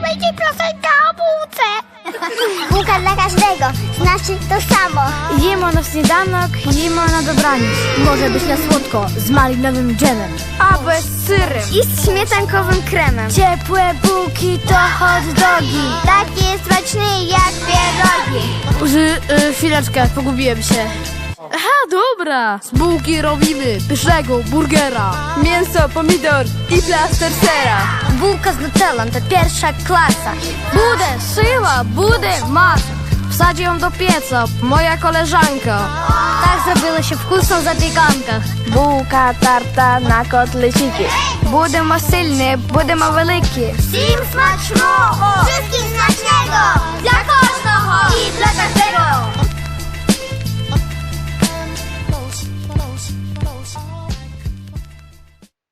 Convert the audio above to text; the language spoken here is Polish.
piosenka o bułce. Bułka dla każdego, znaczy to samo. Jemy na śniadanek, jemy na dobraniec. Może być na słodko, z malinowym dżemem. Albo z syrem. I z śmietankowym kremem. Ciepłe bułki to hot dogi. Takie smaczne jak pierogi. Ży, y, chwileczkę, pogubiłem się Aha, dobra. Z bułki robimy pysznego burgera. Mięso, pomidor i plaster sera. Bułka z nutellą to pierwsza klasa. Budę szyła, budę masę. Wsadzi ją do pieca, moja koleżanka. Tak zrobiło się wkusną zapiekanka. Bułka tarta na kotleciki. Будемо сильні, будемо великі. Всім смачного!